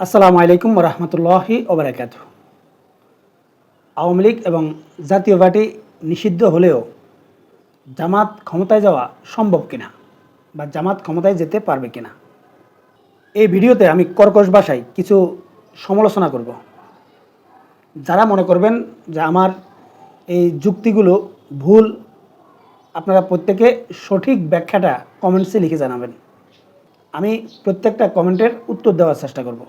আসসালামু আলাইকুম রহমতুল্লাহি ওবরাকাত আওয়ামী লীগ এবং জাতীয় পার্টি নিষিদ্ধ হলেও জামাত ক্ষমতায় যাওয়া সম্ভব কিনা বা জামাত ক্ষমতায় যেতে পারবে কিনা, এই ভিডিওতে আমি কর্কশ ভাষায় কিছু সমালোচনা করব। যারা মনে করবেন যে আমার এই যুক্তিগুলো ভুল, আপনারা প্রত্যেকে সঠিক ব্যাখ্যাটা কমেন্টসে লিখে জানাবেন। আমি প্রত্যেকটা কমেন্টের উত্তর দেওয়ার চেষ্টা করব।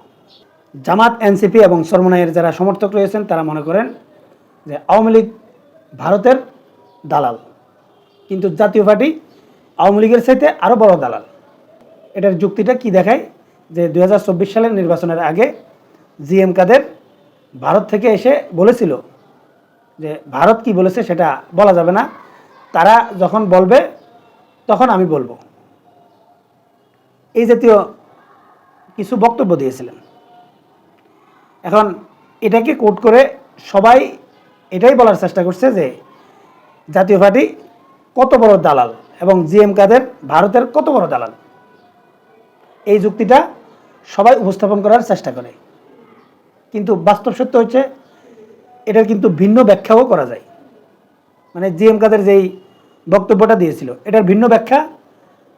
জামাত, এনসিপি এবং সরমনাইয়ের যারা সমর্থক রয়েছেন, তারা মনে করেন যে আওয়ামী লীগ ভারতের দালাল। কিন্তু জাতীয় পার্টি আওয়ামী লীগের চাইতে আরও বড় দালাল। এটার যুক্তিটা কি দেখায়? যে দুহাজার চব্বিশ সালের নির্বাচনের আগে জিএম কাদের ভারত থেকে এসে বলেছিল যে ভারত কি বলেছে সেটা বলা যাবে না। তারা যখন বলবে, তখন আমি বলব। এই জাতীয় কিছু বক্তব্য দিয়েছিলেন। এখন এটাকে কোট করে সবাই এটাই বলার চেষ্টা করছে যে জাতীয় পার্টি কত বড় দালাল এবং জিএম কাদের ভারতের কত বড় দালাল। এই যুক্তিটা সবাই উপস্থাপন করার চেষ্টা করে। কিন্তু বাস্তব সত্য হচ্ছে এটার কিন্তু ভিন্ন ব্যাখ্যাও করা যায়। মানে জিএম কাদের যেই বক্তব্যটা দিয়েছিল, এটার ভিন্ন ব্যাখ্যা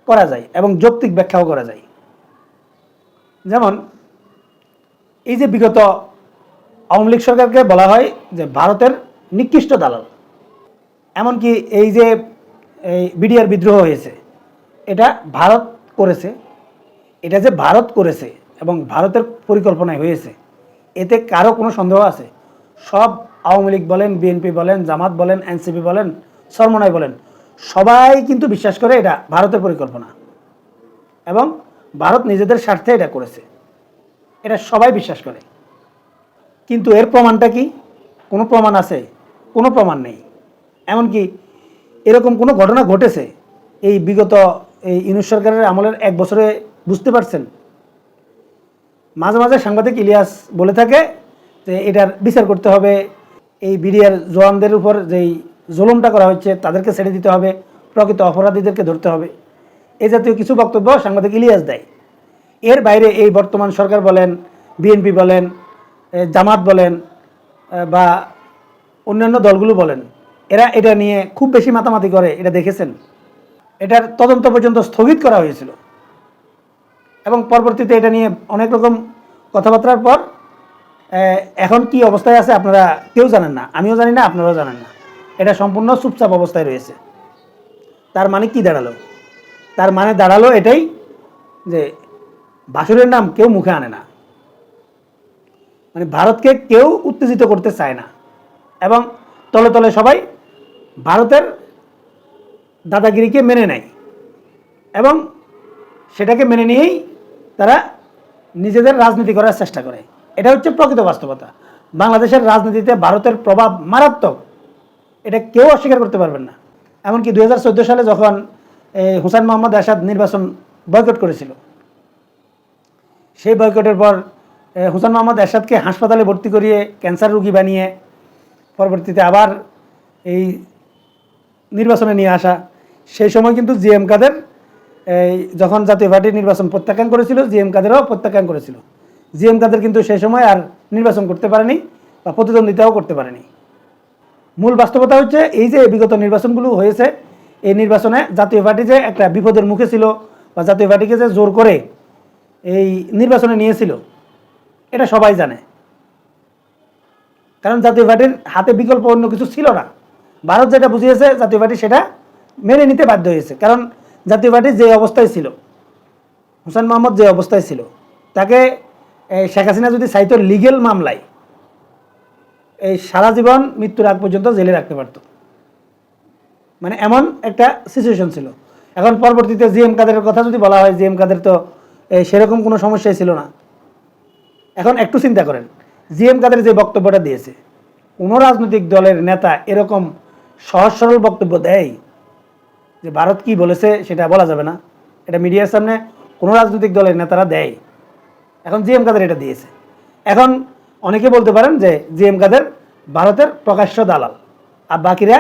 করা যায় এবং যৌক্তিক ব্যাখ্যাও করা যায়। যেমন এই যে বিগত আওয়ামী লীগ সরকারকে বলা হয় যে ভারতের নিকৃষ্ট দালাল। এমনকি এই যে, এই বিডিআর বিদ্রোহ হয়েছে, এটা ভারত করেছে, এটা যে ভারত করেছে এবং ভারতের পরিকল্পনায় হয়েছে, এতে কারও কোনো সন্দেহ আছে? সব আওয়ামী লীগ বলেন, বিএনপি বলেন, জামাত বলেন, এনসিপি বলেন, সরমনাই বলেন, সবাই কিন্তু বিশ্বাস করে এটা ভারতের পরিকল্পনা। এবং ভারত নিজেদের স্বার্থে এটা করেছে। এটা সবাই বিশ্বাস করে। কিন্তু এর প্রমাণটা কি? কোনো প্রমাণ আছে? কোনো প্রমাণ নেই। এমনকি এরকম কোনো ঘটনা ঘটেছে, এই বিগত এই ইউনুস সরকারের আমলের এক বছরে বুঝতে পারছেন? মাঝে মাঝে সাংবাদিক ইলিয়াস বলে থাকে যে এটার বিচার করতে হবে, এই বিডিআর জওয়ানদের উপর যেই জুলুমটা করা হচ্ছে তাদেরকে ছেড়ে দিতে হবে, প্রকৃত অপরাধীদেরকে ধরতে হবে। এই জাতীয় কিছু বক্তব্য সাংবাদিক ইলিয়াস দেয়। এর বাইরে এই বর্তমান সরকার বলেন বিএনপি বলেন জামাত বলেন বা অন্যান্য দলগুলো বলেন, এরা এটা নিয়ে খুব বেশি মাতামাতি করে, এটা দেখেছেন? এটার তদন্ত পর্যন্ত স্থগিত করা হয়েছিল। এবং পরবর্তীতে এটা নিয়ে অনেক রকম কথাবার্তার পর এখন কি অবস্থায় আছে আপনারা কেউ জানেন না, আমিও জানি না, আপনারাও জানেন না। এটা সম্পূর্ণ চুপচাপ অবস্থায় রয়েছে। তার মানে কি দাঁড়াল? তার মানে দাঁড়াল এটাই যে বাসুরের নাম কেউ মুখে আনে না। মানে ভারতকে কেউ উত্তেজিত করতে চায় না। এবং তলে তলে সবাই ভারতের দাদাগিরিকে মেনে নেয়। এবং সেটাকে মেনে নিয়েই তারা নিজেদের রাজনীতি করার চেষ্টা করে। এটা হচ্ছে প্রকৃত বাস্তবতা। বাংলাদেশের রাজনীতিতে ভারতের প্রভাব মারাত্মক। এটা কেউ অস্বীকার করতে পারবেন না। এমনকি দু হাজার চোদ্দ সালে যখন হুসাইন মোহাম্মদ আসাদ নির্বাচন বয়কট করেছিল সেই বয়কটের পর এ, হুসাইন মোহাম্মদ এরশাদকে হাসপাতালে ভর্তি করিয়ে ক্যান্সার রোগী বানিয়ে পরবর্তীতে আবার এই নির্বাচনে নিয়ে আসা। সেই সময় কিন্তু জিএম কাদের এই যখন জাতীয় পার্টি নির্বাচন প্রত্যাখ্যান করেছিল জিএম কাদেরও প্রত্যাখ্যান করেছিল। জিএম কাদের কিন্তু সেই সময় আর নির্বাচন করতে পারেনি বা প্রতিদ্বন্দ্বিতাও করতে পারেনি। মূল বাস্তবতা হচ্ছে এই যে বিগত নির্বাচনগুলো হয়েছে এই নির্বাচনে জাতীয় পার্টি যে একটা বিপদের মুখে ছিল বা জাতীয় পার্টিকে যে জোর করে এই নির্বাচনে নিয়েছিল, এটা সবাই জানে। কারণ জাতীয় পার্টির হাতে বিকল্প অন্য কিছু ছিল না। ভারত যেটা বুঝিয়েছে, জাতীয় পার্টি সেটা মেনে নিতে বাধ্য হয়েছে। কারণ জাতীয় পার্টি যে অবস্থায় ছিল, হোসেন মোহাম্মদ যে অবস্থায় ছিল, তাকে শেখ হাসিনা যদি চাইতো লিগেল মামলায়, এই সারা জীবন মৃত্যুর আগ পর্যন্ত জেলে রাখতে পারত। মানে এমন একটা সিচুয়েশন ছিল। এখন পরবর্তীতে জিএম কাদের কথা যদি বলা হয়, জিএম কাদের তো সেরকম কোনো সমস্যাই ছিল না। এখন একটু চিন্তা করেন, জিএম কাদের যে বক্তব্যটা দিয়েছে, কোনো রাজনৈতিক দলের নেতা এরকম সহজ সরল বক্তব্য দেয়? যে ভারত কি বলেছে সেটা বলা যাবে না। এটা মিডিয়ার সামনে কোনো রাজনৈতিক দলের নেতারা দেয়। এখন জিএম কাদের এটা দিয়েছে। এখন অনেকে বলতে পারেন যে জিএম কাদের ভারতের প্রকাশ্য দালাল, আর বাকিরা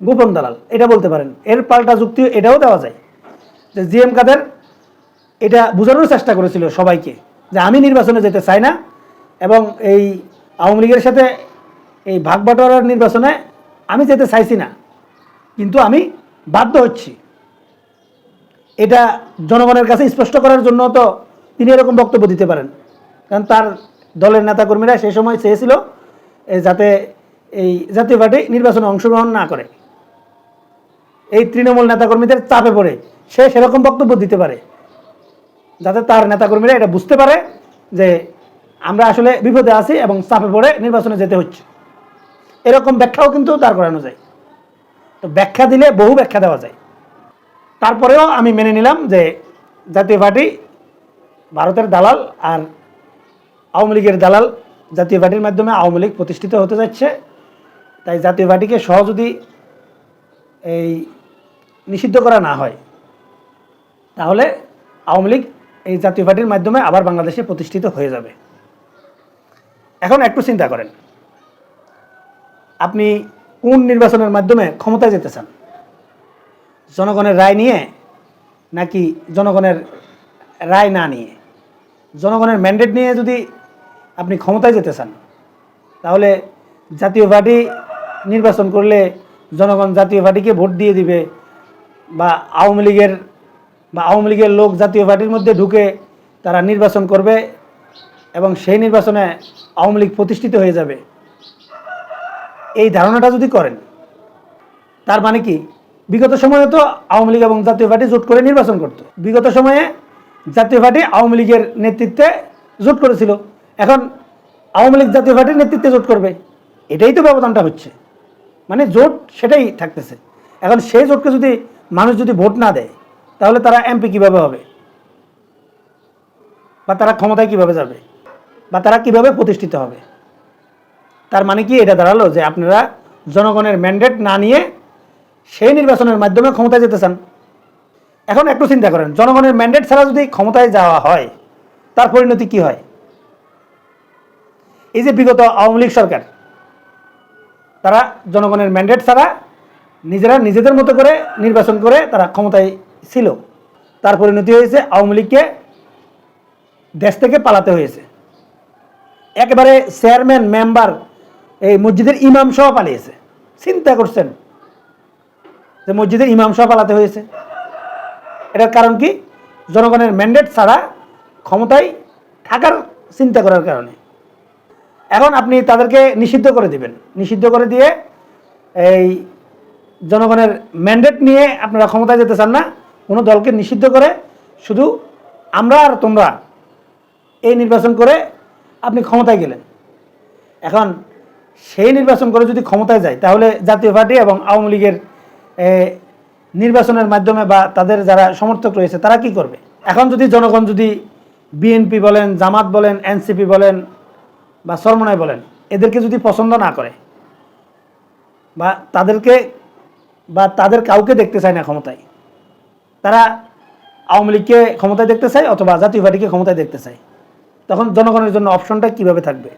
গোপন দালাল, এটা বলতে পারেন। এর পাল্টা যুক্তি এটাও দেওয়া যায় যে জিএম কাদের এটা বোঝানোর চেষ্টা করেছিল সবাইকে যে আমি নির্বাচনে যেতে চাই না এবং এই আওয়ামী লীগের সাথে এই ভাগ বাটোয়ারার নির্বাচনে আমি যেতে চাইছি না। কিন্তু আমি বাধ্য হচ্ছি। এটা জনগণের কাছে স্পষ্ট করার জন্য তো তিনি এরকম বক্তব্য দিতে পারেন। কারণ তার দলের নেতাকর্মীরা সেই সময় চেয়েছিল যাতে এই জাতীয় পার্টি নির্বাচনে অংশগ্রহণ না করে। এই তৃণমূল নেতাকর্মীদের চাপে পড়ে সে সেরকম বক্তব্য দিতে পারে। যাতে তার নেতাকর্মীরা এটা বুঝতে পারে যে আমরা আসলে বিপদে আছি এবং চাপে পড়ে নির্বাচনে যেতে হচ্ছে। এরকম ব্যাখ্যাও কিন্তু দাঁড় করানো যায়। তো ব্যাখ্যা দিলে বহু ব্যাখ্যা দেওয়া যায়। তারপরেও আমি মেনে নিলাম যে জাতীয় পার্টি ভারতের দালাল আর আওয়ামী লীগের দালাল জাতীয় পার্টির মাধ্যমে আওয়ামী লীগ প্রতিষ্ঠিত হতে যাচ্ছে। তাই জাতীয় পার্টিকে সহ যদি এই নিষিদ্ধ করা না হয়। তাহলে আওয়ামী লীগ এই জাতীয় পার্টির মাধ্যমে আবার বাংলাদেশে প্রতিষ্ঠিত হয়ে যাবে। এখন একটু চিন্তা করেন। আপনি কোন নির্বাচনের মাধ্যমে ক্ষমতায় যেতে চান? জনগণের রায় নিয়ে নাকি জনগণের রায় না নিয়ে? জনগণের ম্যান্ডেট নিয়ে যদি আপনি ক্ষমতায় যেতে চান, তাহলে জাতীয় পার্টি নির্বাচন করলে জনগণ জাতীয় পার্টিকে ভোট দিয়ে দিবে বা আওয়ামী লীগের বা আওয়ামী লীগের লোক জাতীয় পার্টির মধ্যে ঢুকে তারা নির্বাচন করবে এবং সেই নির্বাচনে আওয়ামী লীগ প্রতিষ্ঠিত হয়ে যাবে। এই ধারণাটা যদি করেন, তার মানে কি? বিগত সময়ে তো আওয়ামী লীগ এবং জাতীয় পার্টি জোট করে নির্বাচন করত। বিগত সময়ে জাতীয় পার্টি আওয়ামী লীগের নেতৃত্বে জোট করেছিল। এখন আওয়ামী লীগ জাতীয় পার্টির নেতৃত্বে জোট করবে। এটাই তো ব্যবধানটা হচ্ছে। মানে জোট সেটাই থাকতেছে। এখন সেই জোটকে যদি মানুষ যদি ভোট না দেয় তাহলে তারা এমপি কীভাবে হবে? বা তারা ক্ষমতায় কীভাবে যাবে? বা তারা কীভাবে প্রতিষ্ঠিত হবে? তার মানে কি এটা দাঁড়াল যে আপনারা জনগণের ম্যান্ডেট না নিয়ে সেই নির্বাচনের মাধ্যমে ক্ষমতায় যেতে চান? এখন একটু চিন্তা করেন, জনগণের ম্যান্ডেট ছাড়া যদি ক্ষমতায় যাওয়া হয়, তার পরিণতি কি হয়? এই যে বিগত আওয়ামী লীগ সরকার, তারা জনগণের ম্যান্ডেট ছাড়া নিজেরা নিজেদের মতো করে নির্বাচন করে তারা ক্ষমতায় ছিল। তার পরিণতি হয়েছে, আওয়ামী লীগকে দেশ থেকে পালাতে হয়েছে। একেবারে চেয়ারম্যান, মেম্বার এই মসজিদের ইমাম সহ পালিয়েছে। চিন্তা করছেন যে মসজিদের ইমাম সহ পালাতে হয়েছে। এটার কারণ কি? জনগণের ম্যান্ডেট ছাড়া ক্ষমতায় থাকার চিন্তা করার কারণে। এখন আপনি তাদেরকে নিষিদ্ধ করে দিবেন। নিষিদ্ধ করে দিয়ে এই জনগণের ম্যান্ডেট নিয়ে আপনারা ক্ষমতায় যেতে চান না কোনো দলকে নিষিদ্ধ করে, শুধু আমরা আর তোমরা এই নির্বাচন করে আপনি ক্ষমতায় গেলেন। এখন সেই নির্বাচন করে যদি ক্ষমতায় যায়, তাহলে জাতীয় পার্টি এবং আওয়ামী লীগের নির্বাচনের মাধ্যমে বা তাদের যারা সমর্থক রয়েছে, তারা কি করবে? এখন যদি জনগণ যদি বিএনপি বলেন, জামাত বলেন, এনসিপি বলেন বা সরমনায় বলেন, এদেরকে যদি পছন্দ না করে বা তাদেরকে বা তাদের কাউকে দেখতে চায় না ক্ষমতায় তারা আওয়ামী লীগকে ক্ষমতায় দেখতে চায় অথবা জাতীয় পার্টিকে ক্ষমতায় দেখতে চায়। তখন জনগণের জন্য অপশনটা কীভাবে থাকবে?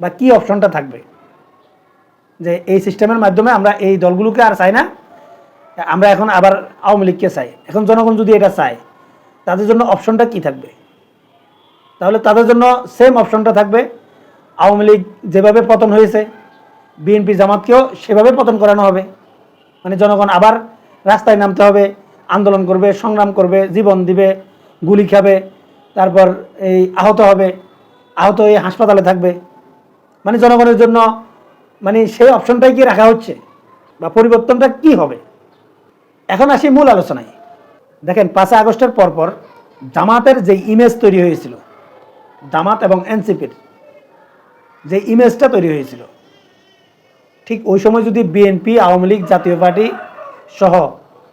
বা কি অপশনটা থাকবে? যে এই সিস্টেমের মাধ্যমে আমরা এই দলগুলোকে আর চাই না, আমরা এখন আবার আওয়ামী লীগকে চাই। এখন জনগণ যদি এটা চায়, তাদের জন্য অপশনটা কি থাকবে? তাহলে তাদের জন্য সেম অপশনটা থাকবে। আওয়ামী লীগ যেভাবে পতন হয়েছে, বিএনপি জামাতকেও সেভাবে পতন করানো হবে। মানে জনগণ আবার রাস্তায় নামতে হবে আন্দোলন করবে, সংগ্রাম করবে, জীবন দিবে, গুলি খাবে, তারপর এই আহত হবে, আহত হয়ে হাসপাতালে থাকবে। মানে জনগণের জন্য মানে সেই অপশনটাই কি রাখা হচ্ছে? বা পরিবর্তনটা কি হবে? এখন আসি মূল আলোচনায়। দেখেন, পাঁচই আগস্টের পরপর জামাতের যে ইমেজ তৈরি হয়েছিল, জামাত এবং এনসিপির যে ইমেজটা তৈরি হয়েছিল, ঠিক ওই সময় যদি বিএনপি, আওয়ামী লীগ, জাতীয় পার্টি সহ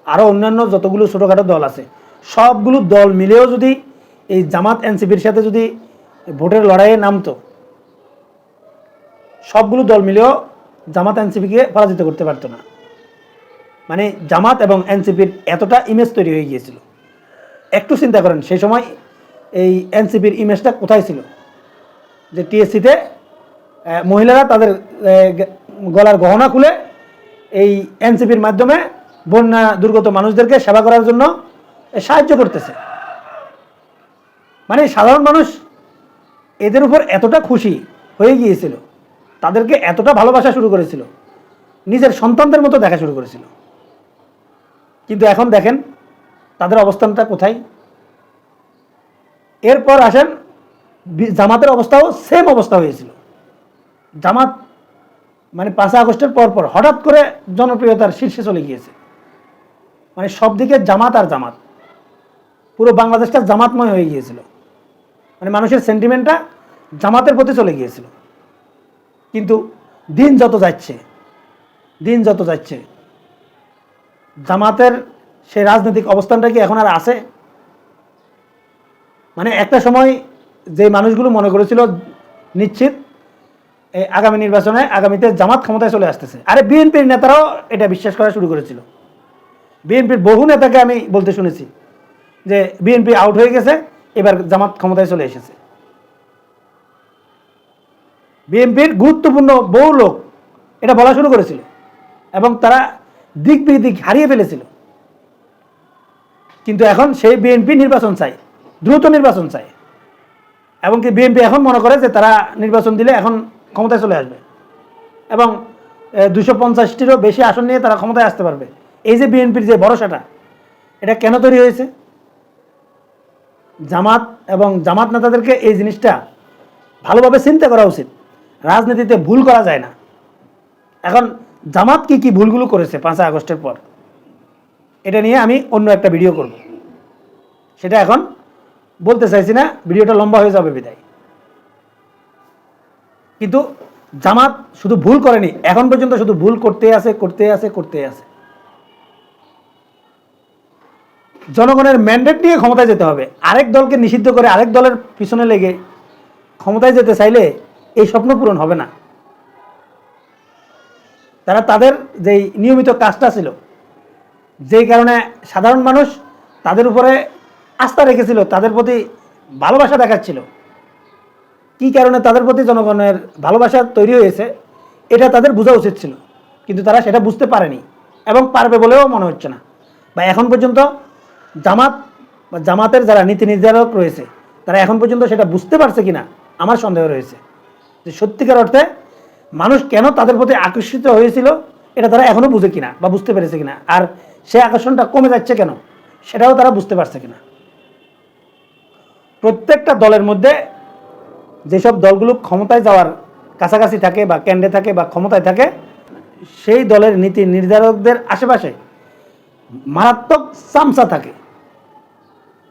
আরও অন্যান্য যতগুলো ছোটোখাটো দল আছে, সবগুলো দল মিলেও যদি এই জামাত এনসিপির সাথে যদি ভোটের লড়াইয়ে নামতো, সবগুলো দল মিলেও জামাত এনসিপিকে পরাজিত করতে পারতো না। মানে জামাত এবং এনসিপির এতটা ইমেজ তৈরি হয়ে গিয়েছিল। একটু চিন্তা করেন, সেই সময় এই এনসিপির ইমেজটা কোথায় ছিল? যে টিএসসিতে মহিলারা তাদের গলার গহনা খুলে এই এনসিপির মাধ্যমে বন্যা দুর্গত মানুষদেরকে সেবা করার জন্য সাহায্য করতেছে। মানে সাধারণ মানুষ এদের উপর এতটা খুশি হয়ে গিয়েছিল, তাদেরকে এতটা ভালোবাসা শুরু করেছিল, নিজের সন্তানদের মতো দেখা শুরু করেছিল। কিন্তু এখন দেখেন তাদের অবস্থানটা কোথায়? এরপর আসেন জামাতের অবস্থাও সেম অবস্থা হয়েছিল। জামাত মানে পাঁচই আগস্টের পর পর হঠাৎ করে জনপ্রিয়তার শীর্ষে চলে গিয়েছে। মানে সব দিকে জামাত আর জামাত। পুরো বাংলাদেশটা জামাতময় হয়ে গিয়েছিল। মানে মানুষের সেন্টিমেন্টটা জামাতের প্রতি চলে গিয়েছিল। কিন্তু দিন যত যাচ্ছে, দিন যত যাচ্ছে, জামাতের সেই রাজনৈতিক অবস্থানটা কি এখন আর আছে? মানে একটা সময় যে মানুষগুলো মনে করেছিল নিশ্চিত এই আগামী নির্বাচনে আগামীতে জামাত ক্ষমতায় চলে আসতেছে। আরে বিএনপির নেতারাও এটা বিশ্বাস করা শুরু করেছিল। বিএনপির বহু নেতাকে আমি বলতে শুনেছি যে বিএনপি আউট হয়ে গেছে, এবার জামাত ক্ষমতায় চলে এসেছে। বিএনপির গুরুত্বপূর্ণ বহু লোক এটা বলা শুরু করেছিল এবং তারা দিক বিদিক হারিয়ে ফেলেছিল। কিন্তু এখন সেই বিএনপি নির্বাচন চাই দ্রুত নির্বাচন চাই এবং কি বিএনপি এখন মনে করে যে তারা নির্বাচন দিলে এখন ক্ষমতায় চলে আসবে। এবং দুশো পঞ্চাশটিরও বেশি আসন নিয়ে তারা ক্ষমতায় আসতে পারবে। এই যে বিএনপির যে ভরসাটা, এটা কেন তৈরি হয়েছে? জামাত এবং জামাত নেতাদেরকে এই জিনিসটা ভালোভাবে চিন্তা করা উচিত। রাজনীতিতে ভুল করা যায় না। এখন জামাত কি কি ভুলগুলো করেছে পাঁচই আগস্টের পর, এটা নিয়ে আমি অন্য একটা ভিডিও করব। সেটা এখন বলতে চাইছি না, ভিডিওটা লম্বা হয়ে যাবে বিদায়। কিন্তু জামাত শুধু ভুল করেনি, এখন পর্যন্ত শুধু ভুল করতে আছে করতে আছে করতে আছে। জনগণের ম্যান্ডেট নিয়ে ক্ষমতায় যেতে হবে। আরেক দলকে নিষিদ্ধ করে আরেক দলের পিছনে লেগে ক্ষমতায় যেতে চাইলে এই স্বপ্ন পূরণ হবে না। তারা তাদের যেই নিয়মিত কাজটা ছিল, যেই কারণে সাধারণ মানুষ তাদের উপরে আস্থা রেখেছিল, তাদের প্রতি ভালোবাসা দেখাচ্ছিল। কি কারণে তাদের প্রতি জনগণের ভালোবাসা তৈরি হয়েছে, এটা তাদের বোঝা উচিত ছিল। কিন্তু তারা সেটা বুঝতে পারেনি এবং পারবে বলেও মনে হচ্ছে না। বা এখন পর্যন্ত জামাত বা জামাতের যারা নীতি নির্ধারক রয়েছে, তারা এখন পর্যন্ত সেটা বুঝতে পারছে কিনা আমার সন্দেহ রয়েছে। যে সত্যিকার অর্থে মানুষ কেন তাদের প্রতি আকর্ষিত হয়েছিল, এটা তারা এখনও বুঝে কিনা বা বুঝতে পেরেছে কিনা, আর সে আকর্ষণটা কমে যাচ্ছে কেন, সেটাও তারা বুঝতে পারছে কিনা। প্রত্যেকটা দলের মধ্যে যেসব দলগুলো ক্ষমতায় যাওয়ার কাছাকাছি থাকে বা কেন্দ্রে থাকে বা ক্ষমতায় থাকে, সেই দলের নীতি নির্ধারকদের আশেপাশে মারাত্মক চামচা থাকে।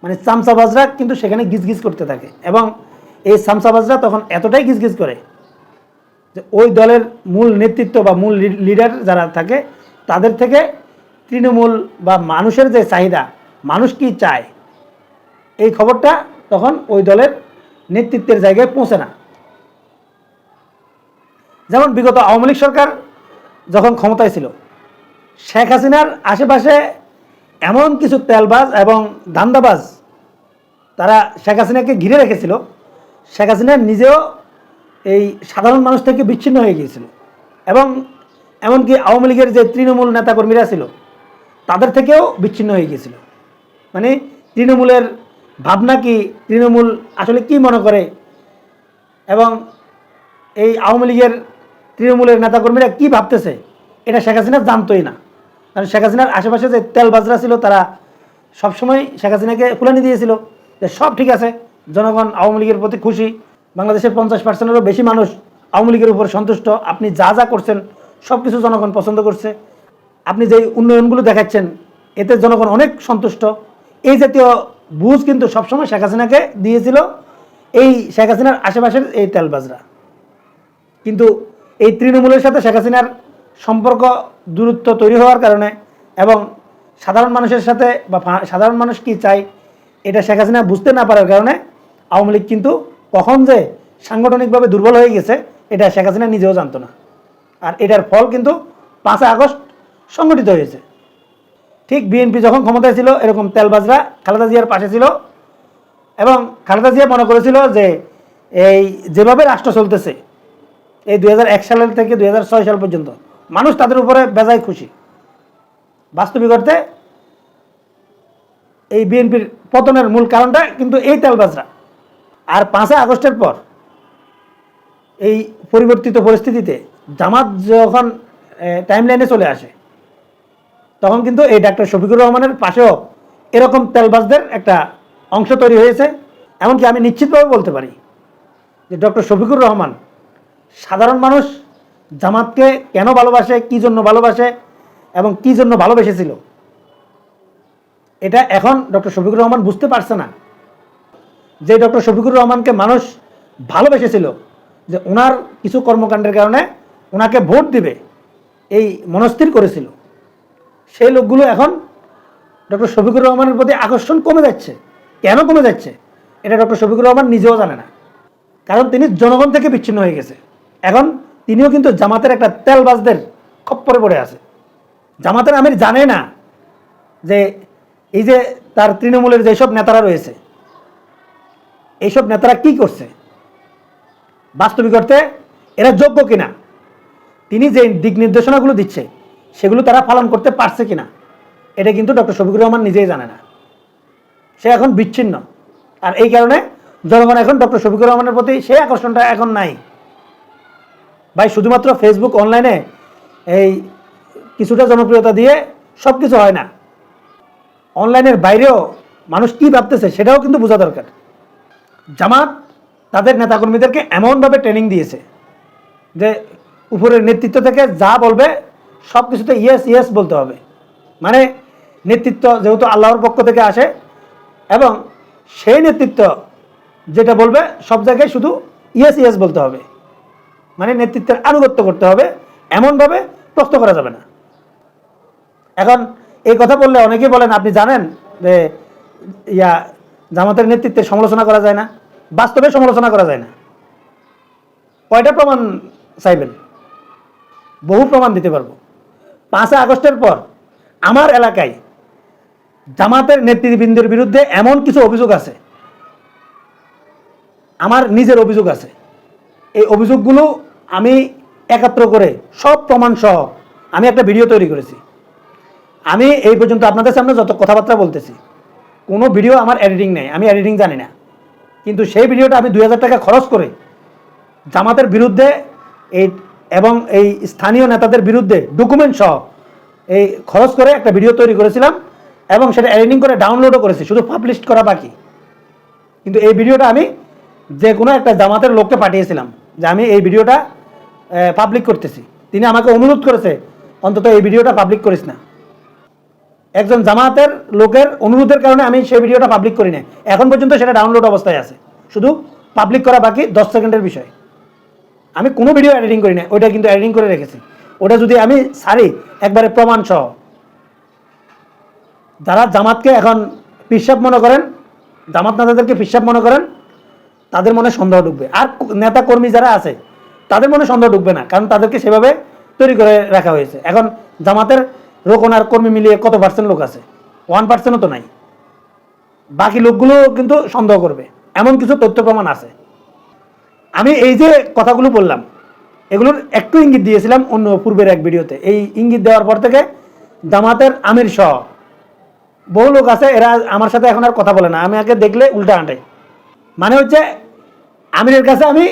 মানে চামচাবাজরা কিন্তু সেখানে গিজগিজ করতে থাকে। এবং এই চামচাবাজরা তখন এতটাই গিজগিজ করে যে ওই দলের মূল নেতৃত্ব বা মূল লিডার যারা থাকে, তাদের থেকে তৃণমূল বা মানুষের যে চাহিদা, মানুষ কি চায়, এই খবরটা তখন ওই দলের নেতৃত্বের জায়গায় পৌঁছে না। যেমন বিগত আওয়ামী লীগ সরকার যখন ক্ষমতায় ছিল, শেখ হাসিনার আশেপাশে এমন কিছু তেলবাজ এবং ধান্দাবাজ তারা শেখ হাসিনাকে ঘিরে রেখেছিল। শেখ হাসিনা নিজেও এই সাধারণ মানুষ থেকে বিচ্ছিন্ন হয়ে গিয়েছিল এবং এমনকি আওয়ামী লীগের যে তৃণমূল নেতাকর্মীরা ছিল, তাদের থেকেও বিচ্ছিন্ন হয়ে গিয়েছিল। মানে তৃণমূলের ভাবনা কি, তৃণমূল আসলে কি মনে করে এবং এই আওয়ামী লীগের তৃণমূলের নেতাকর্মীরা কি ভাবতেছে, এটা শেখ হাসিনা জানতোই না। কারণ শেখ হাসিনার আশেপাশে যে তেলবাজরা ছিল, তারা সবসময় শেখ হাসিনাকে ফুলানি দিয়েছিল যে সব ঠিক আছে, জনগণ আওয়ামী লীগের প্রতি খুশি, বাংলাদেশের পঞ্চাশ পার্সেন্টেরও বেশি মানুষ আওয়ামী লীগের উপর সন্তুষ্ট, আপনি যা যা করছেন সব কিছু জনগণ পছন্দ করছে। আপনি যেই উন্নয়নগুলো দেখাচ্ছেন, এতে জনগণ অনেক সন্তুষ্ট। এই জাতীয় বুঝ কিন্তু সবসময় শেখ হাসিনাকে দিয়েছিল এই শেখ হাসিনার আশেপাশের এই তেলবাজরা কিন্তু এই তৃণমূলের সাথে শেখ হাসিনার সম্পর্ক দূরত্ব তৈরি হওয়ার কারণে এবং সাধারণ মানুষের সাথে বা সাধারণ মানুষ কি চায়, এটা শেখ হাসিনা বুঝতে না পারার কারণে আওয়ামী লীগ কিন্তু কখন যে সাংগঠনিকভাবে দুর্বল হয়ে গেছে, এটা শেখ হাসিনা নিজেও জানতো না। আর এটার ফল কিন্তু পাঁচই আগস্ট সংগঠিত হয়েছে। ঠিক বিএনপি যখন ক্ষমতায় ছিল, এরকম তেলবাজরা খালেদা জিয়ার পাশে ছিল এবং খালেদা জিয়া মনে করেছিল যে এই যেভাবে রাষ্ট্র চলতেছে, এই দু হাজার এক সালের থেকে দু হাজার ছয় সাল পর্যন্ত মানুষ তাদের উপরে বেজায় খুশি। বাস্তবিক অর্থে এই বিএনপির পতনের মূল কারণটা কিন্তু এই তেলবাজরা। আর পাঁচই আগস্টের পর এই পরিবর্তিত পরিস্থিতিতে জামাত যখন টাইম লাইনে চলে আসে, তখন কিন্তু এই ডাক্তার শফিকুর রহমানের পাশেও এরকম তেলবাজদের একটা অংশ তৈরি হয়েছে। এমনকি আমি নিশ্চিতভাবে বলতে পারি যে ডক্টর শফিকুর রহমান সাধারণ মানুষ জামাতকে কেন ভালোবাসে, কী জন্য ভালোবাসে এবং কী জন্য ভালোবেসেছিল? এটা এখন ডক্টর শফিকুর রহমান বুঝতে পারছে না। যে ডক্টর শফিকুর রহমানকে মানুষ ভালোবেসেছিল যে ওনার কিছু কর্মকাণ্ডের কারণে ওনাকে ভোট দিবে, এই মনস্থির করেছিল। সেই লোকগুলো এখন ডক্টর শফিকুর রহমানের প্রতি আকর্ষণ কমে যাচ্ছে। কেন কমে যাচ্ছে? এটা ডক্টর শফিকুর রহমান নিজেও জানে না। কারণ তিনি জনগণ থেকে বিচ্ছিন্ন হয়ে গেছে। এখন তিনিও কিন্তু জামাতের একটা তেলবাজদের খপ্পরে পড়ে আছে। জামাতের আমির জানে না যে এই যে তার তৃণমূলের যেসব নেতারা রয়েছে, এইসব নেতারা কি করছে? বাস্তবিক অর্থে এরা যোগ্য কিনা? তিনি যে দিক নির্দেশনাগুলো দিচ্ছে, সেগুলো তারা পালন করতে পারছে কিনা? এটা কিন্তু ডক্টর শফিকুর রহমান নিজেই জানে না। সে এখন বিচ্ছিন্ন। আর এই কারণে জনগণ এখন ডক্টর শফিকুর রহমানের প্রতি সেই আকর্ষণটা এখন নাই। ভাই, শুধুমাত্র ফেসবুক অনলাইনে এই কিছুটা জনপ্রিয়তা দিয়ে সব কিছু হয় না। অনলাইনের বাইরেও মানুষ কী ভাবতেছে সেটাও কিন্তু বোঝা দরকার। জামাত তাদের নেতাকর্মীদেরকে এমনভাবে ট্রেনিং দিয়েছে যে উপরের নেতৃত্ব থেকে যা বলবে সব কিছুতে ইয়েস ইয়েস বলতে হবে। মানে নেতৃত্ব যেহেতু আল্লাহর পক্ষ থেকে আসে এবং সেই নেতৃত্ব যেটা বলবে সব জায়গায় শুধু ইয়েস ইয়েস বলতে হবে। মানে নেতৃত্বের আনুগত্য করতে হবে, এমনভাবে প্রশ্ন করা যাবে না। এখন এই কথা বললে অনেকেই বলেন, আপনি জানেন যে ইয়া জামাতের নেতৃত্বে সমালোচনা করা যায় না, বাস্তবে সমালোচনা করা যায় না। কয়টা প্রমাণ চাইবেন? বহু প্রমাণ দিতে পারব। পাঁচই আগস্টের পর আমার এলাকায় জামাতের নেতৃবৃন্দের বিরুদ্ধে এমন কিছু অভিযোগ আছে। আমার নিজের অভিযোগ আছে। এই অভিযোগগুলো আমি একাত্র করে সব প্রমাণ সহ আমি একটা ভিডিও তৈরি করেছি। আমি এই পর্যন্ত আপনাদের সামনে যত কথাবার্তা বলতেছি, কোনো ভিডিও আমার এডিটিং নেই, আমি এডিটিং জানি না। কিন্তু সেই ভিডিওটা আমি দুই হাজার টাকা খরচ করে জামাতের বিরুদ্ধে এই এবং এই স্থানীয় নেতাদের বিরুদ্ধে ডকুমেন্ট সহ এই খরচ করে একটা ভিডিও তৈরি করেছিলাম এবং সেটা এডিটিং করে ডাউনলোডও করেছি, শুধু পাবলিশ করা বাকি। কিন্তু এই ভিডিওটা আমি যে কোনো একটা জামাতের লোককে পাঠিয়েছিলাম যে আমি এই ভিডিওটা পাবলিক করতেছি। তিনি আমাকে অনুরোধ করেছে, অন্তত এই ভিডিওটা পাবলিক করিস না। একজন জামাতের লোকের অনুরোধের কারণে আমি সেই ভিডিওটা পাবলিক করি না এখন পর্যন্ত সেটা ডাউনলোড অবস্থায় আছে। শুধু পাবলিক করা বাকি দশ সেকেন্ডের বিষয়। আমি কোনো ভিডিও এডিটিং করি না ওইটা কিন্তু এডিটিং করে রেখেছি। ওটা যদি আমি সারি একবারে প্রমাণ সহ যারা জামাতকে এখন পিসাব মনে করেন, জামাত নেতাদেরকে পিসাব মনে করেন, তাদের মনে সন্দেহ ঢুকবে। আর নেতা কর্মী যারা আছে তাদের মনে সন্দেহ ঢুকবে না, কারণ তাদেরকে সেভাবে তৈরি করে রাখা হয়েছে। এখন জামাতের রোকন আর কর্মী মিলিয়ে কত পার্সেন্ট লোক আছে? ওয়ান পার্সেন্টও তো নাই। বাকি লোকগুলো কিন্তু সন্দেহ করবে। এমন কিছু তথ্য প্রমাণ আছে। আমি এই যে কথাগুলো বললাম, এগুলোর একটু ইঙ্গিত দিয়েছিলাম অন্য পূর্বের এক ভিডিওতে। এই ইঙ্গিত দেওয়ার পর থেকে জামাতের আমির সহ বহু লোক আছে, এরা আমার সাথে এখন আর কথা বলে না। আমি আগে দেখলে উল্টা আঁটে মানে হচ্ছে, আমিরের কাছে আমি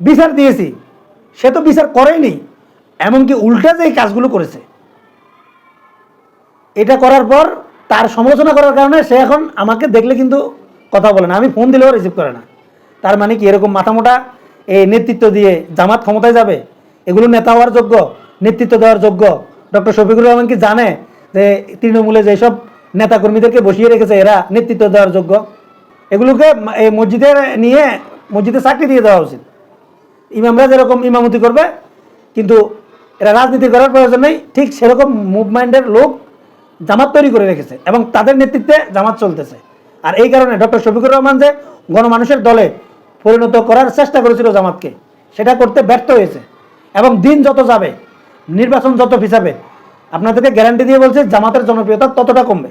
বিচার দিয়েছি। সে তো বিচার করেনি, এমনকি উল্টা যে কাজগুলো করেছে। এটা করার পর তার সমালোচনা করার কারণে সে এখন আমাকে দেখলে কিন্তু কথা বলে না। আমি ফোন দিলেও রিসিভ করে না। তার মানে কি, এরকম মাথামোটা এই নেতৃত্ব দিয়ে জামাত ক্ষমতায় যাবে, এগুলো নেতা হওয়ার যোগ্য, নেতৃত্ব দেওয়ার যোগ্য। ডক্টর শফিকুর রহমান কি জানে যে তৃণমূলে যেসব নেতাকর্মীদেরকে বসিয়ে রেখেছে, এরা নেতৃত্ব দেওয়ার যোগ্য? এগুলোকে এই মসজিদে নিয়ে মসজিদে চাকরি দিয়ে দেওয়া উচিত। ইমামরা যেরকম ইমামতি করবে, কিন্তু এরা রাজনীতি করার প্রয়োজন নেই, ঠিক সেরকম মুভমেন্টের লোক জামাত তৈরি করে রেখেছে এবং তাদের নেতৃত্বে জামাত চলতেছে। আর এই কারণে ডক্টর শফিকুর রহমান যে গণমানুষের দলে পরিণত করার চেষ্টা করেছিল জামাতকে, সেটা করতে ব্যর্থ হয়েছে। এবং দিন যত যাবে, নির্বাচন যত পিছাবে আপনাদেরকে গ্যারান্টি দিয়ে বলছে, জামাতের জনপ্রিয়তা ততটা কমবে।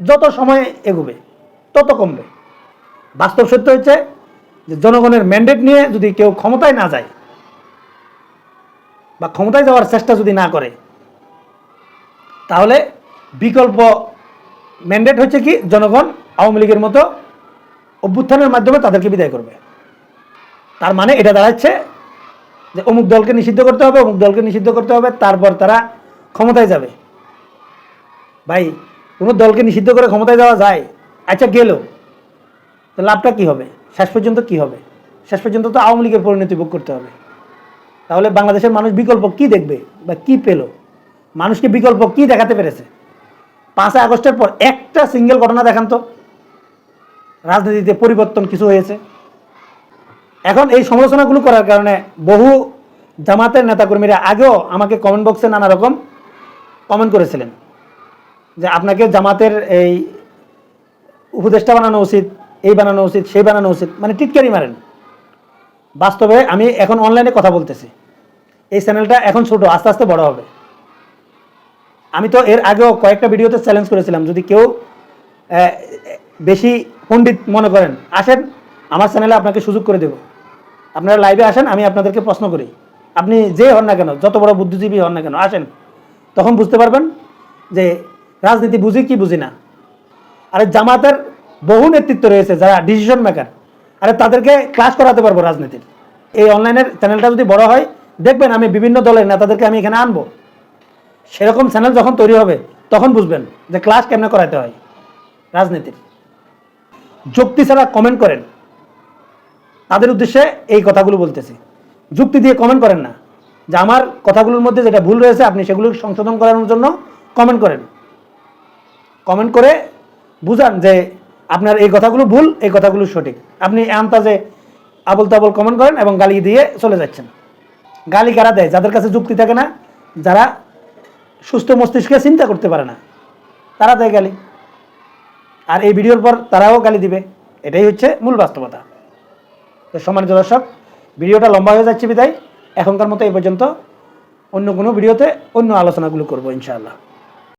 যত সময় এগোবে, তত কমবে। বাস্তব সত্য হচ্ছে যে জনগণের ম্যান্ডেট নিয়ে যদি কেউ ক্ষমতায় না যায় বা ক্ষমতায় যাওয়ার চেষ্টা যদি না করে, তাহলে বিকল্প ম্যান্ডেট হচ্ছে কি জনগণ আওয়ামী লীগের মতো অভ্যুত্থানের মাধ্যমে তাদেরকে বিদায় করবে। তার মানে এটা দাঁড়াচ্ছে যে অমুক দলকে নিষিদ্ধ করতে হবে, অমুক দলকে নিষিদ্ধ করতে হবে, তারপর তারা ক্ষমতায় যাবে। ভাই, কোনো দলকে নিষিদ্ধ করে ক্ষমতায় যাওয়া যায়? আচ্ছা গেল। তো লাভটা কি হবে? শেষ পর্যন্ত কি হবে? শেষ পর্যন্ত তো আওয়ামী লীগের পরিণতি ভোগ করতে হবে। তাহলে বাংলাদেশের মানুষ বিকল্প কি দেখবে বা কি পেল? মানুষকে বিকল্প কি দেখাতে পেরেছে? পাঁচই আগস্টের পর একটা সিঙ্গেল ঘটনা দেখান তো। রাজনীতিতে পরিবর্তন কিছু হয়েছে। এখন এই সমালোচনাগুলো করার কারণে বহু জামাতের নেতাকর্মীরা আগেও আমাকে কমেন্ট বক্সে নানা রকম কমেন্ট করেছিলেন যে আপনাকে জামাতের এই উপদেষ্টা বানানো উচিত এই বানানো উচিত, সেই বানানো উচিত মানে টিটকারি মারেন। বাস্তবে আমি এখন অনলাইনে কথা বলতেছি। এই চ্যানেলটা এখন ছোট, আস্তে আস্তে বড় হবে। আমি তো এর আগেও কয়েকটা ভিডিওতে চ্যালেঞ্জ করেছিলাম, যদি কেউ বেশি পণ্ডিত মনে করেন, আসেন, আমার চ্যানেলে আপনাকে সুযোগ করে দেব। আপনারা লাইভে আসেন, আমি আপনাদেরকে প্রশ্ন করি। আপনি যে হন না কেন, যত বড় বুদ্ধিজীবী হন না কেন, আসেন। তখন বুঝতে পারবেন যে রাজনীতি বুঝি কি বুঝি না। আরে জামাতের বহু নেতৃত্ব রয়েছে যারা ডিসিশন মেকার আরে তাদেরকে ক্লাস করাতে পারব রাজনীতির। এই অনলাইনের চ্যানেলটা যদি বড় হয়, দেখবেন আমি বিভিন্ন দলের নেতাদেরকে আমি এখানে আনব। সেরকম চ্যানেল যখন তৈরি হবে, তখন বুঝবেন যে ক্লাস কেমনে করাতে হয় রাজনীতির। যুক্তি ছাড়া কমেন্ট করেন। তাদের উদ্দেশ্যে এই কথাগুলো বলতেছি। যুক্তি দিয়ে কমেন্ট করেন না। যে আমার কথাগুলোর মধ্যে যেটা ভুল রয়েছে, আপনি সেগুলো সংশোধন করানোর জন্য কমেন্ট করেন। কমেন্ট করে বুঝান যে আপনার এই কথাগুলো ভুল, এই কথাগুলো সঠিক। আপনি আন্তাজে আবল তাবল কমেন্ট করেন এবং গালি দিয়ে চলে যাচ্ছেন। গালি কারা দেয়? যাদের কাছে যুক্তি থাকে না, যারা সুস্থ মস্তিষ্কে চিন্তা করতে পারে না, তারা দেয় গালি। আর এই ভিডিওর পর তারাও গালি দিবে। এটাই হচ্ছে মূল বাস্তবতা। তো সম্মানিত দর্শক, ভিডিওটা লম্বা হয়ে যাচ্ছে বিদায়। এখনকার মতো এই পর্যন্ত অন্য কোনো ভিডিওতে অন্য আলোচনাগুলো করব ইনশাআল্লাহ।